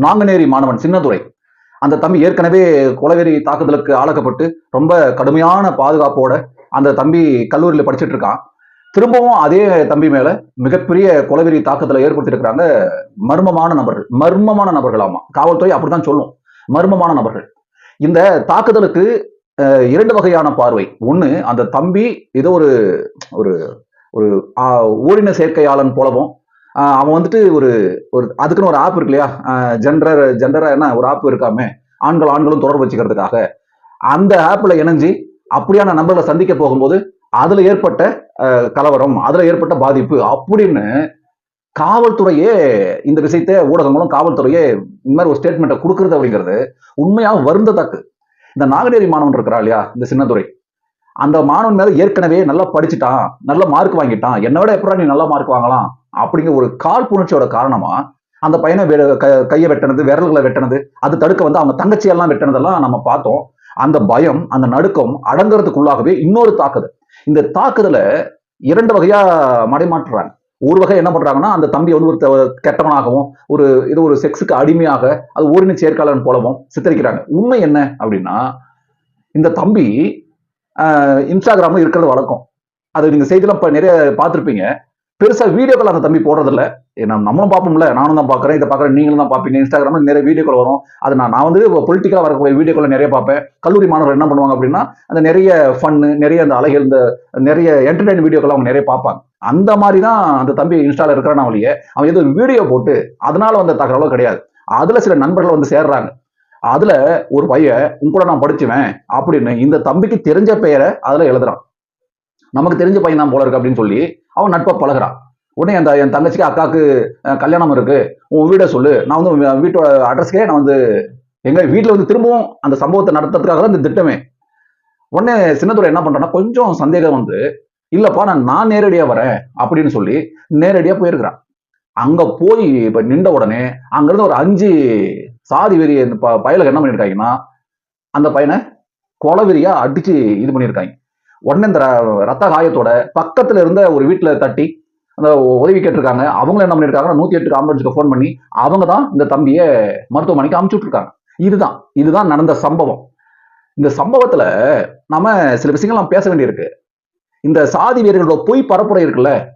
நாங்குநேரி மாணவன் சின்னதுரை. அந்த தம்பி ஏற்கனவே கொலவெறி தாக்குதலுக்கு ஆளாக்கப்பட்டு ரொம்ப கடுமையான பாதுகாப்போட அந்த தம்பி கல்லூரியில படிச்சிட்டு இருக்கான். திரும்பவும் அதே தம்பி மேல மிகப்பெரிய கொலவெறி தாக்குதலை ஏற்படுத்தியிருக்கிறாங்க மர்மமான நபர்கள். மர்மமான நபர்கள் ஆமா. காவல்துறை அப்படித்தான் சொல்லும். மர்மமான நபர்கள். இந்த தாக்குதலுக்கு அஹ், இரண்டு வகையான பார்வை. ஒண்ணு அந்த தம்பி ஏதோ ஒரு ஒரு ஒரு ஆஹ், ஓரின சேர்க்கையாளன் போலவும் அவன் வந்துட்டு ஒரு ஒரு அதுக்குன்னு ஒரு ஆப் இருக்கு இல்லையா ஜெண்டர் ஜெண்டரா என்ன? ஒரு ஆப் இருக்காமே. ஆண்கள் ஆண்களும் தொடர்பு வச்சுக்கிறதுக்காக. அந்த ஆப்ல இணைஞ்சு அப்படியான நம்பர்களை சந்திக்க போகும்போது அதுல ஏற்பட்ட கலவரம் அதுல ஏற்பட்ட பாதிப்பு அப்படின்னு காவல்துறையே இந்த விஷயத்தை ஊடகங்களும் காவல்துறையே இந்த மாதிரி ஒரு ஸ்டேட்மெண்ட்டை கொடுக்குறது அப்படிங்கிறது உண்மையாக வருந்தத்தக்கு. இந்த நாகநேரி மாணவன் இருக்கிறா இல்லையா? இந்த சின்னதுரை. அந்த மாணவன் மேல ஏற்கனவே நல்லா படிச்சுட்டான் நல்ல மார்க் வாங்கிட்டான். என்னை விட எப்படா நீ நல்ல மார்க் வாங்கலாம்? அப்படிங்கிற ஒரு காழ்ப்புணர்ச்சியோட காரணமா அந்த பையனை வெ- கையை வெட்டினது விரல்களை வெட்டினது அது தடுக்க வந்து அவங்க தங்கச்சியெல்லாம் வெட்டினதெல்லாம் நம்ம பார்த்தோம். அந்த பயம் அந்த நடுக்கம் அடங்குறதுக்குள்ளாகவே இன்னொரு தாக்குதல். இந்த தாக்குதலை இரண்டு வகையா மடைமாற்றுறாங்க. ஒரு வகை என்ன பண்றாங்கன்னா அந்த தம்பி வந்து ஒரு கெட்டவனாகவும் ஒரு இது ஒரு செக்ஸுக்கு அடிமையாக அது ஓரின சேர்க்காளன் போலவும் சித்தரிக்கிறாங்க. உண்மை என்ன அப்படின்னா இந்த தம்பி இன்ஸ்டாகிராம்ல இருக்கிறது வழக்கம். அது நீங்க செய்தியெல்லாம் நிறைய பார்த்துருப்பீங்க. பெருசாக வீடியோக்கள் அந்த தம்பி போடுறதில்ல. நம்ம நம்மளும் பார்ப்போம்ல. நானும் தான் பார்க்குறேன் இதை பார்க்குறேன் நீங்களும் தான் பார்ப்பீங்க. இன்ஸ்டாகிராமில் நிறைய வீடியோக்கள் வரும். அது நான் நான் வந்து பொலிட்டிக்கலாக வரக்கூடிய வீடியோக்களை நிறைய பார்ப்பேன். கல்லூரி மாணவர்கள் என்ன பண்ணுவாங்க அப்படின்னா அந்த நிறைய ஃபன்னு நிறைய அந்த அலைகள் இந்த நிறைய என்டர்டைன் வீடியோக்கள் அவங்க நிறைய பார்ப்பாங்க. அந்த மாதிரி தான் அந்த தம்பி இன்ஸ்டாவில் இருக்கிறான் வழியே அவன் ஏதோ வீடியோ போட்டு அதனால வந்த தகவலோ கிடையாது. அதில் சில நண்பர்கள் வந்து சேர்றாங்க. அதில் ஒரு பையன் உன் கூட நான் படிச்சுவேன் அப்படின்னு இந்த தம்பிக்கு தெரிஞ்ச பெயரை அதில் எழுதுறான். நமக்கு தெரிஞ்ச பையன் தான் போல இருக்கு அப்படின்னு சொல்லி அவன் நட்பை பழகுறான். உடனே அந்த என் தங்கச்சிக்கு அக்காவுக்கு கல்யாணம் இருக்கு. உன் வீடை சொல்லு. நான் வந்து வீட்டோட அட்ரஸ்க்கே நான் வந்து எங்க வீட்டில் வந்து திரும்பவும் அந்த சம்பவத்தை நடத்துறதுக்காக தான் இந்த திட்டமே. உடனே சின்னதுரை என்ன பண்றான்னா கொஞ்சம் சந்தேகம் வந்து இல்லப்பா நான் நான் நேரடியா வரேன் அப்படின்னு சொல்லி நேரடியா போயிருக்கிறான். அங்க போய் இப்ப நின்ற உடனே அங்கிருந்து ஒரு அஞ்சு சாதி வெறிய இந்த ப- பயலுக்கு என்ன பண்ணிருக்காங்கன்னா அந்த பையனை கொலவெறியா அடிச்சு இது பண்ணியிருக்காங்க உடனே இந்த ர- ரத்த காயத்தோட பக்கத்துல இருந்த ஒரு வீட்டுல தட்டி அந்த உதவி கேட்டிருக்காங்க. அவங்களும் என்ன பண்ணிருக்காங்க நூத்தி எட்டுக்கு ஆம்புலன்ஸுக்கு ஃபோன் பண்ணி அவங்க தான் இந்த தம்பியை மருத்துவமனைக்கு அமுச்சு விட்டுருக்காங்க. இதுதான் இதுதான் நடந்த சம்பவம். இந்த சம்பவத்துல நம்ம சில விஷயங்கள் நாம் பேச வேண்டியிருக்கு. இந்த சாதி வீரர்களோட பொய் பரப்புரை இருக்குல்ல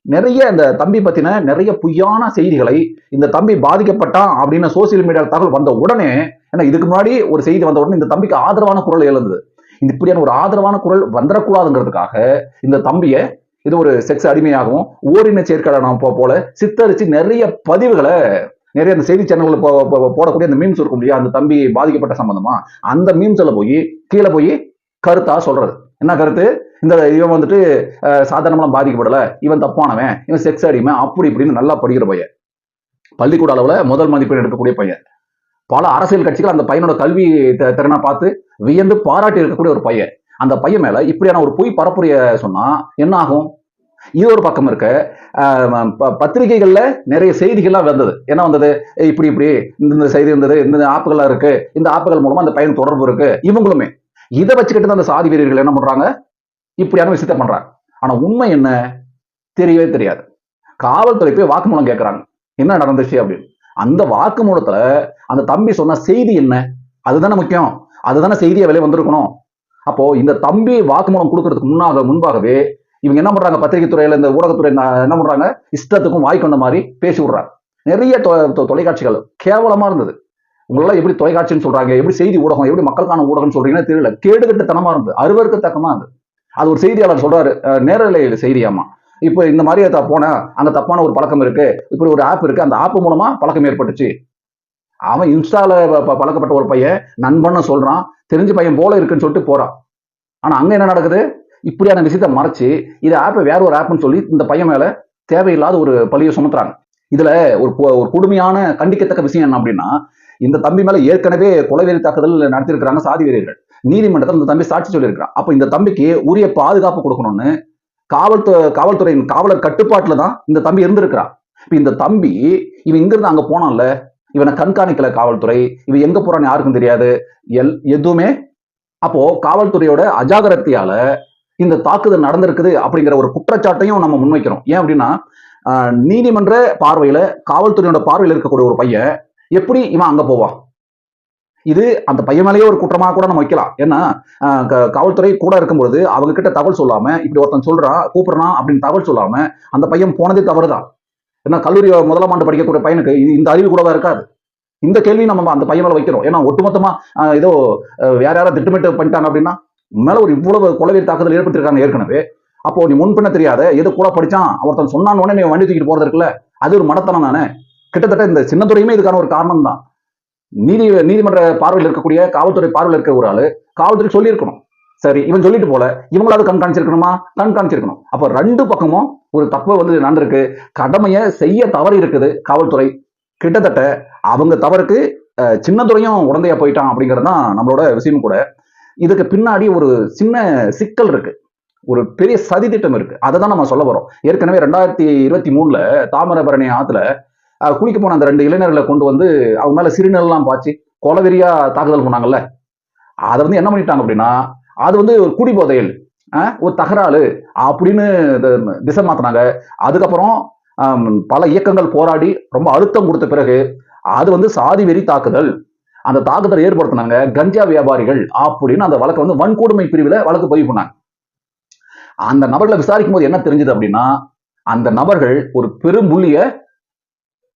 நிறைய இந்த தம்பி பத்தின நிறைய பொய்யான செய்திகளை இந்த தம்பி பாதிக்கப்பட்டான் அப்படின்னு சோசியல் மீடியா தகவல் வந்த உடனே ஏன்னா இதுக்கு முன்னாடி ஒரு செய்தி வந்த உடனே இந்த தம்பிக்கு ஆதரவான குரல் எழுந்தது. இந்த இப்படியான ஒரு ஆதரவான குரல் வந்துடக்கூடாதுங்கிறதுக்காக இந்த தம்பியை இது ஒரு செக்ஸ் அடிமையாகவும் ஓரின சேர்க்கையாளன போ- போல சித்தரிச்சு நிறைய பதிவுகளை நிறைய அந்த செய்தி சேனல்கள் போடக்கூடிய அந்த மீம்ஸ் இருக்கும் இல்லையா? அந்த தம்பி பாதிக்கப்பட்ட சம்பந்தமா. அந்த மீம்ஸ்ல போய் கீழே போய் கருத்தா சொல்றது. என்ன கருத்து? இந்த இவன் வந்துட்டு சாதாரணமெல்லாம் சாதாரணமா பாதிக்கப்படல. இவன் தப்பானவன். இவன் செக்ஸ் அடிமை. அப்படி இப்படின்னு நல்லா படிக்கிற பையன். பள்ளிக்கூட அளவுல முதல் மதிப்பெண் எடுக்கக்கூடிய பையன். பல அரசியல் கட்சிகள் அந்த பையனோட கல்வி திறனை பார்த்து வியந்து பாராட்டி இருக்கக்கூடிய ஒரு பையன். அந்த பையன் மேல இப்படியான ஒரு பொய் பரப்புரைய சொன்னா என்ன ஆகும் இது ஒரு பக்கம் இருக்க. ப- பத்திரிகைகள்ல நிறைய செய்திகள்லாம் வந்தது. என்ன வந்தது? இப்படி இப்படி இந்த இந்த செய்தி இருந்தது இந்த ஆப்புகள்லாம் இருக்கு இந்த ஆப்புகள் மூலமா அந்த பையன் தொடர்பு இருக்கு. இவங்களுமே. இதை வச்சுக்கிட்டு தான் அந்த சாதி வீரர்கள் என்ன பண்றாங்க? இப்படியான விஷயத்த பண்றாங்க. ஆனா உண்மை என்ன? தெரியவே தெரியாது. காவல்துறை போய் வாக்குமூலம் கேட்கறாங்க என்ன நடந்துச்சு அப்படின்னு. அந்த வாக்குமூலத்துல அந்த தம்பி சொன்ன செய்தி என்ன? அதுதானே முக்கியம். அதுதானே செய்தியை வெளியே வந்திருக்கணும். அப்போ இந்த தம்பி வாக்குமூலம் கொடுக்கறதுக்கு முன்னாக முன்பாகவே இவங்க என்ன பண்றாங்க? பத்திரிகை துறையில இந்த ஊடகத்துறை என்ன பண்றாங்க? இஷ்டத்துக்கும் வாய் மாதிரி பேசி விடுறாங்க. நிறைய தொ- தொ- தொலைக்காட்சிகள் கேவலமா இருந்தது. உங்களெல்லாம் எப்படி தொலைக்காட்சின்னு சொல்றாங்க? எப்படி செய்தி ஊடகம் எப்படி மக்களுக்கான ஊடகம்னு சொல்றீங்கன்னா தெரியல. கேடுகட்டத்தனமா இருந்தது. அருவருக்கத்தக்கமா இருந்தது. அது ஒரு செய்தியாளர் சொல்றாரு நேரலையில் செய்தியாமா இப்போ இந்த மாதிரி த- போனா அந்த தப்பான ஒரு பழக்கம் இருக்கு. இப்படி ஒரு ஆப் இருக்கு. அந்த ஆப் மூலமா பழக்கம் ஏற்பட்டுச்சு. அவன் இன்ஸ்டால ப- பழக்கப்பட்ட ஒரு பையன் நண்பன்னு சொல்றான். தெரிஞ்ச பையன் போல இருக்குன்னு சொல்லிட்டு போறான். ஆனா அங்க என்ன நடக்குது? இப்படியான விஷயத்த மறைச்சு இது ஆப்பை வேற ஒரு ஆப்னு சொல்லி இந்த பையன் மேல தேவையில்லாத ஒரு பழியை சுமத்துறாங்க. இதுல ஒரு ஒரு கொடுமையான கண்டிக்கத்தக்க விஷயம் என்ன அப்படின்னா இந்த தம்பி மேல ஏற்கனவே கொலைவெறி தாக்குதல் நடத்திருக்கிறாங்க சாதி வீரர்கள். நீதிமன்றத்தில் இந்த தம்பி சாட்சி சொல்லியிருக்கிறான். அப்ப இந்த தம்பிக்கு உரிய பாதுகாப்பு கொடுக்கணும்னு காவல்துறை காவல்துறையின் காவலர் கட்டுப்பாட்டுல தான் இந்த தம்பி இருந்திருக்கிறான். இப்ப இந்த தம்பி இவன் இங்கிருந்து அங்க போனான்ல இவனை கண்காணிக்கல காவல்துறை இவன் எங்க போறான்னு யாருக்கும் தெரியாது. எல் எதுவுமே? அப்போ காவல்துறையோட அஜாகிரதையால இந்த தாக்குதல் நடந்திருக்குது அப்படிங்கிற ஒரு குற்றச்சாட்டையும் நம்ம முன்வைக்கிறோம். ஏன் அப்படின்னா ஆஹ், நீதிமன்ற பார்வையில காவல்துறையோட பார்வையில் இருக்கக்கூடிய ஒரு பையன் எப்படி இவன் அங்க போவான் இது அந்த பையன் மேலேயே ஒரு குற்றமா கூட நம்ம வைக்கலாம். ஏன்னா ஆஹ் க- காவல்துறை கூட இருக்கும்பொழுது அவங்க கிட்ட தகவல் சொல்லாம இப்படி ஒருத்தன் சொல்றான் கூப்பிடுறான் அப்படின்னு தகவல் சொல்லாம அந்த பையன் போனதே தவறுதான். ஏன்னா கல்லூரி முதலாம் ஆண்டு படிக்கக்கூடிய பையனுக்கு இந்த அறிவு கூடவா இருக்காது. இந்த கேள்வி நம்ம அந்த பையன் மேல வைக்கிறோம். ஏன்னா ஒட்டுமொத்தமா ஏதோ வேற யாராவது திட்டமிட்டு பண்ணிட்டாங்க அப்படின்னா மேல ஒரு இவ்வளவு கொலவெறி தாக்குதல் ஏற்பட்டிருக்காங்க ஏற்கனவே. அப்போ நீ முன்பின்ன தெரியாத எது கூட படிச்சான் ஒருத்தன் சொன்னான் உடனே நீ வண்டி தூக்கிட்டு போறது இருக்குல்ல அது ஒரு மனத்தனம் தானே. கிட்டத்தட்ட இந்த சின்னத்துறையுமே இதுக்கான ஒரு காரணம் தான் நீதி நீதிமன்ற பார்வையில் இருக்கக்கூடிய காவல்துறை பார்வையில் இருக்க ஒரு ஆளு காவல்துறை சொல்லியிருக்கணும். சரி இவன் சொல்லிட்டு போல. இவங்களாவது கண்காணிச்சிருக்கணுமா? கண்காணிச்சிருக்கணும். அப்போ ரெண்டு பக்கமும் ஒரு தப்பு வந்து நடந்திருக்கு. கடமையை செய்ய தவறு இருக்குது காவல்துறை. கிட்டத்தட்ட அவங்க தவறுக்கு அஹ், உடந்தையா போயிட்டான் அப்படிங்கிறது தான் நம்மளோட விஷயம் கூட. இதுக்கு பின்னாடி ஒரு சின்ன சிக்கல் இருக்கு. ஒரு பெரிய சதி திட்டம் இருக்கு. அதை தான் நம்ம சொல்ல வரோம். ஏற்கனவே ரெண்டாயிரத்தி இருபத்தி மூணுல தாமிரபரணி ஆத்துல குளிக்க போன அந்த ரெண்டு இளைஞர்களை கொண்டு வந்து அவங்க மேல சிறுநெல்லாம் பாய்ச்சி கொலவெறியா தாக்குதல் பண்ணாங்கல்ல. அதை வந்து என்ன பண்ணிட்டாங்க அப்படின்னா அது வந்து ஒரு குடிபோதையில் ஒரு தகராறு அப்படின்னு திசை மாத்தினாங்க. அதுக்கப்புறம் பல இயக்கங்கள் போராடி ரொம்ப அழுத்தம் கொடுத்த பிறகு அது வந்து சாதி வெறி தாக்குதல். அந்த தாக்குதலை ஏற்படுத்தினாங்க கஞ்சா வியாபாரிகள் அப்படின்னு அந்த வழக்கை வந்து வன்கொடுமை பிரிவில் வழக்கு பதிவு பண்ணாங்க. அந்த நபர்களை விசாரிக்கும் போது என்ன தெரிஞ்சது அப்படின்னா அந்த நபர்கள் ஒரு பெரும் புள்ளிய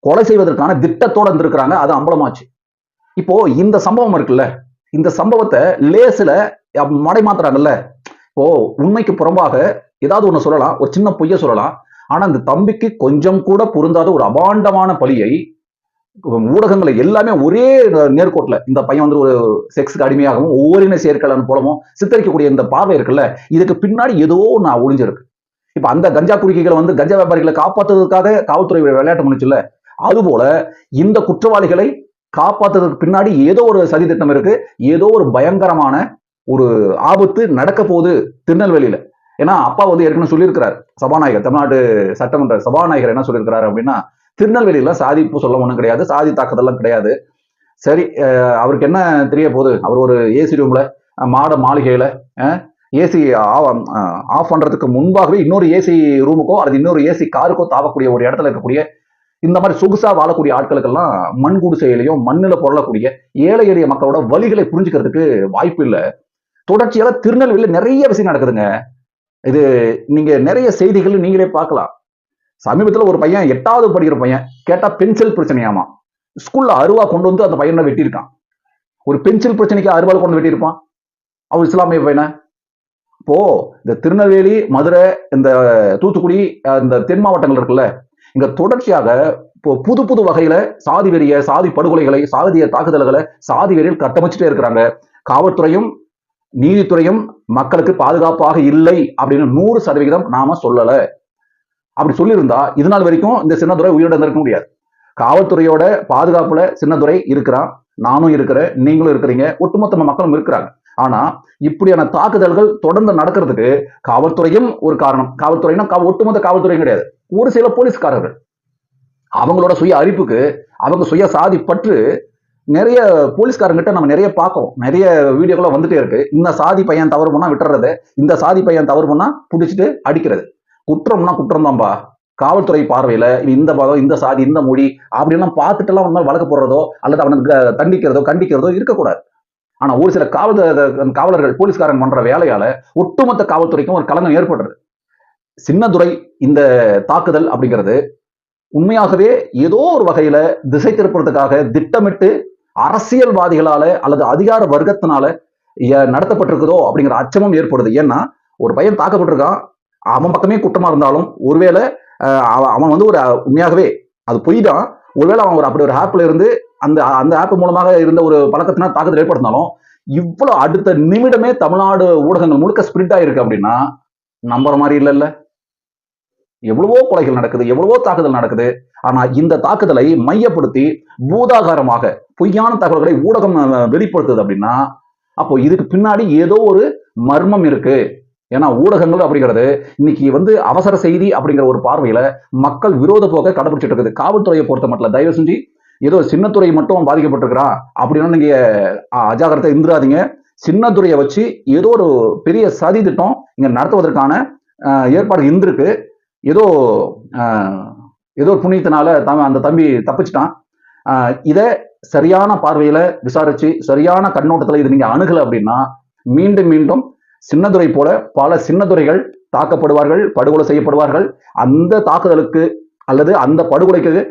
கொலை செய்வதற்கான திட்டத்தோட இருந்திருக்கிறாங்க. அது அம்பலமாச்சு. இப்போ இந்த சம்பவம் இருக்குல்ல இந்த சம்பவத்தை லேசில் மடை மாத்துறாங்கல்ல. இப்போ உண்மைக்கு புறம்பாக ஏதாவது ஒண்ணு சொல்லலாம் ஒரு சின்ன பொய்ய சொல்லலாம். ஆனா அந்த தம்பிக்கு கொஞ்சம் கூட பொருந்தாத ஒரு அபாண்டமான பழியை ஊடகங்களை எல்லாமே ஒரே நேர்கோட்டில் இந்த பையன் வந்து ஒரு செக்ஸ்க்கு அடிமையாகவும் ஓரின சேர்க்கலன் போலவும் சித்தரிக்கக்கூடிய இந்த பார்வை இருக்குல்ல இதுக்கு பின்னாடி ஏதோ ஒன்று ஒளிஞ்சிருக்கு. இப்ப அந்த கஞ்சா குடிக்கைகளை வந்து கஞ்சா வியாபாரிகளை காப்பாற்றுறதுக்காக காவல்துறை விளையாட்டு முடிச்சுல்ல அதுபோல இந்த குற்றவாளிகளை காப்பாத்துறதுக்கு பின்னாடி ஏதோ ஒரு சதி திட்டம் இருக்கு ஏதோ ஒரு பயங்கரமான ஒரு ஆபத்து நடக்க போகுது திருநெல்வேலியில. ஏன்னா அப்பா வந்து ஏற்கனவே சொல்லியிருக்கிறார் சபாநாயகர் தமிழ்நாடு சட்டமன்ற சபாநாயகர் என்ன சொல்லியிருக்கிறாரு அப்படின்னா திருநெல்வேலியில சாதிப்பு சொல்ல ஒன்றும் கிடையாது சாதி தாக்குதல்லாம் கிடையாது. சரி அவருக்கு என்ன தெரிய போகுது? அவர் ஒரு ஏசி ரூம்ல மாட மாளிகையில ஏசி ஆஃப் பண்றதுக்கு முன்பாகவே இன்னொரு ஏசி ரூமுக்கோ அல்லது இன்னொரு ஏசி காருக்கோ தாவக்கூடிய ஒரு இடத்துல இருக்கக்கூடிய இந்த மாதிரி சொகுசா வாழக்கூடிய ஆட்களுக்கெல்லாம் மண் குடிசையிலையும் மண்ணில் பொருளக்கூடிய ஏழை எளிய மக்களோட வழிகளை புரிஞ்சுக்கிறதுக்கு வாய்ப்பு இல்லை. தொடர்ச்சியாக திருநெல்வேலியில் நிறைய விஷயம் நடக்குதுங்க. இது நீங்க நிறைய செய்திகள் நீங்களே பார்க்கலாம். சமீபத்தில் ஒரு பையன் எட்டாவது படிக்கிற பையன் கேட்டா பென்சில் பிரச்சனையாமா. ஸ்கூல்ல அருவா கொண்டு வந்து அந்த பையனை வெட்டியிருக்கான். ஒரு பென்சில் பிரச்சனைக்கு அருவாள் கொண்டு வெட்டியிருப்பான். அவர் இஸ்லாமிய பையனை? இப்போ இந்த திருநெல்வேலி மதுரை இந்த தூத்துக்குடி இந்த தென் மாவட்டங்கள் இருக்குல்ல இங்க தொடர்ச்சியாக இப்போ புது புது வகையில சாதி வெறிய சாதி படுகொலைகளை சாதிய தாக்குதல்களை சாதி வெறியில் கட்டமைச்சிட்டே இருக்கிறாங்க. காவல்துறையும் நீதித்துறையும் மக்களுக்கு பாதுகாப்பாக இல்லை அப்படின்னு நூறு சதவிகிதம் நாம சொல்லல. அப்படி சொல்லியிருந்தா இது நாள் வரைக்கும் இந்த சின்னதுரை உயிரோட முடியாது. காவல்துறையோட பாதுகாப்புல சின்னதுரை இருக்கிறான். நானும் இருக்கிறேன் நீங்களும் இருக்கிறீங்க ஒட்டுமொத்த மக்களும் இருக்கிறாங்க. ஆனா இப்படியான தாக்குதல்கள் தொடர்ந்து நடக்கிறதுக்கு காவல்துறையும் ஒரு காரணம். காவல்துறைனா ஒட்டுமொத்த காவல்துறையும் கிடையாது. ஒரு சில போலீஸ்காரர்கள். அவங்களோட சுய அறிப்புக்கு அவங்க சுய சாதி பற்று நிறைய போலீஸ்காரங்கிட்ட நம்ம நிறைய பார்க்கோம் நிறைய வீடியோக்களை வந்துட்டே இருக்கு. இந்த சாதி பையன் தவறு பண்ணா விட்டுறது. இந்த சாதி பையன் தவறு பண்ணா பிடிச்சிட்டு அடிக்கிறது. குற்றம்னா குற்றம் தான்பா காவல்துறை பார்வையில இந்த மதம் இந்த சாதி இந்த மொழி அப்படின்லாம் பார்த்துட்டு எல்லாம் அவன் வழக்கு போடுறதோ அல்லது அவனுக்கு தண்டிக்கிறதோ கண்டிக்கிறதோ இருக்கக்கூடாது. ஆனா ஒரு சில காவல் காவலர்கள் போலீஸ்காரன் பண்ற வேலையால ஒட்டுமொத்த காவல்துறைக்கும் ஒரு கலங்கம் ஏற்படுறது. சின்னதுரை இந்த தாக்குதல் அப்படிங்கிறது உண்மையாகவே ஏதோ ஒரு வகையில திசை திருப்புறதுக்காக திட்டமிட்டு அரசியல்வாதிகளால அல்லது அதிகார வர்க்கத்தினால நடத்தப்பட்டிருக்குதோ அப்படிங்கிற அச்சமும் ஏற்படுது. ஏன்னா ஒரு பையன் தாக்கப்பட்டிருக்கான். அவன் பக்கமே குற்றமா இருந்தாலும் ஒருவேளை அவ- அவன் வந்து ஒரு உண்மையாகவே அது பொய் தான் ஒருவேளை அவன் ஒரு அப்படி ஒரு ஆப்ல இருந்து அந்த அந்த ஆப் மூலமாக இருந்த ஒரு பழக்கத்தினால் தாக்குதல் ஏற்படுத்தினாலும் இவ்வளவு அடுத்த நிமிடமே தமிழ்நாடு ஊடகங்கள் முழுக்க ஸ்பிரிட் ஆயிருக்கு அப்படின்னா நம்புற மாதிரி இல்லைல்ல. எவ்வளவோ கொலைகள் நடக்குது எவ்வளவோ தாக்குதல் நடக்குது. ஆனா இந்த தாக்குதலை மையப்படுத்தி பூதாகாரமாக பொய்யான தகவல்களை ஊடகம் வெளிப்படுத்துது அப்படின்னா அப்போ இதுக்கு பின்னாடி ஏதோ ஒரு மர்மம் இருக்கு. ஏன்னா ஊடகங்கள் அப்படிங்கிறது இன்னைக்கு வந்து அவசர செய்தி அப்படிங்கிற ஒரு பார்வையில மக்கள் விரோத போக்க கடைபிடிச்சிட்டு இருக்குது. காவல்துறையை பொறுத்த மட்டும் தயவு செஞ்சு ஏதோ சின்னத்துறை மட்டும் பாதிக்கப்பட்டிருக்கிறான் அப்படின்னா நீங்க அஜாகிரத்தை இருந்துடாதீங்க சின்னத்துறையை வச்சு ஏதோ ஒரு பெரிய சதி திட்டம் இங்க நடத்துவதற்கான ஏற்பாடு இருந்திருக்கு. ஏதோ ஏதோ புண்ணியத்தினால அந்த தம்பி தப்பிச்சிட்டான். இதை சரியான பார்வையில விசாரிச்சு சரியான கண்ணோட்டத்துல இது நீங்க அணுகல அப்படின்னா மீண்டும் மீண்டும் சின்னதுரை போல பல சின்னதுரைகள் தாக்கப்படுவார்கள் படுகொலை செய்யப்படுவார்கள். அந்த தாக்குதலுக்கு அல்லது அந்த படுகொலைக்கு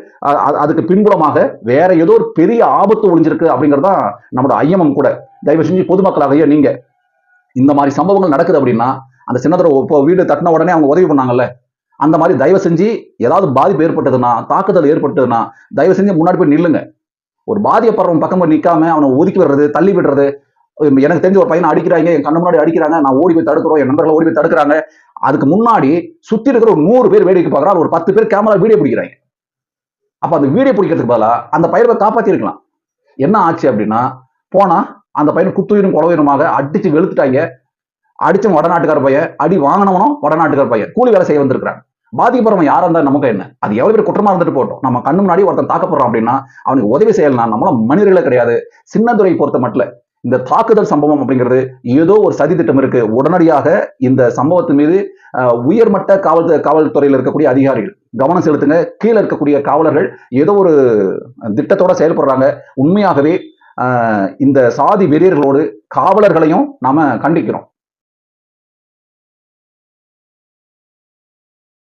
அதுக்கு பின்புலமாக வேற ஏதோ ஒரு பெரிய ஆபத்து ஒளிஞ்சிருக்கு அப்படிங்கறதுதான் நம்மளோட ஐயமும் கூட. தயவு செஞ்சு பொதுமக்களாகையோ நீங்க இந்த மாதிரி சம்பவங்கள் நடக்குது அப்படின்னா அந்த சின்னதுரை இப்போ வீடு தட்டின உடனே அவங்க உதவி பண்ணாங்கல்ல? அந்த மாதிரி தயவு செஞ்சு ஏதாவது பாதிப்பு ஏற்பட்டதுன்னா தாக்குதல் ஏற்பட்டதுன்னா தயவு செஞ்சு முன்னாடி போய் நில்லுங்க. ஒரு பாதியப்படுறவன் பக்கம் போய் நிக்காம அவனை ஒதுக்கி விடுறது தள்ளி விடுறது. எனக்கு தெரிஞ்ச ஒரு பையனை அடிக்கிறாங்க என் கண்ணு முன்னாடி அடிக்கிறாங்க நான் ஓடி போய் தடுக்கிறோம் என் நண்பர்களை ஓடி போய் தடுக்கிறாங்க. அதுக்கு முன்னாடி சுத்தி இருக்கிற ஒரு நூறு பேர் வேடிக்கை பார்க்கறாங்க ஒரு பத்து பேர் கேமரா வீடியோ பிடிக்கிறாங்க. அப்ப அந்த வீடியோ பிடிக்கிறதுக்கு பதிலா அந்த பயிரை காப்பாத்தி இருக்கலாம் என்ன ஆச்சு அப்படின்னா போனா அந்த பையனை குத்துயிரும் குலவீரமாக அடிச்சு வெளுத்துட்டாங்க. அடிச்சவன் வடநாட்டுக்கார பையன் அடி வாங்கினவனும் வடநாட்டுக்கார பையன் கூலி வேலை செய்ய வந்திருக்கிறாங்க. பாதிக்கப்படுறவன் யாரா இருந்தா நமக்கு என்ன? அது எவ்வளவு பேர் குற்றமா இருந்துட்டு போட்டோம் நம்ம கண்ணு முன்னாடி ஒருத்தன் தாக்கப்படுறோம் அப்படின்னா அவனுக்கு உதவி செய்யலாம் நம்மளும் மனிதர்களே கிடையாது. சின்னதுரை பொறுத்த மட்டும் இந்த தாக்குதல் சம்பவம் அப்படிங்கிறது ஏதோ ஒரு சதி திட்டம் இருக்கு. உடனடியாக இந்த சம்பவத்தின் மீது உயர்மட்ட காவல் காவல்துறையில் இருக்கக்கூடிய அதிகாரிகள் கவனம் செலுத்துங்க. கீழே இருக்கக்கூடிய காவலர்கள் ஏதோ ஒரு திட்டத்தோட செயல்படுறாங்க. உண்மையாகவே இந்த சாதி வெறியர்களோடு காவலர்களையும் நாம கண்டிக்கிறோம்.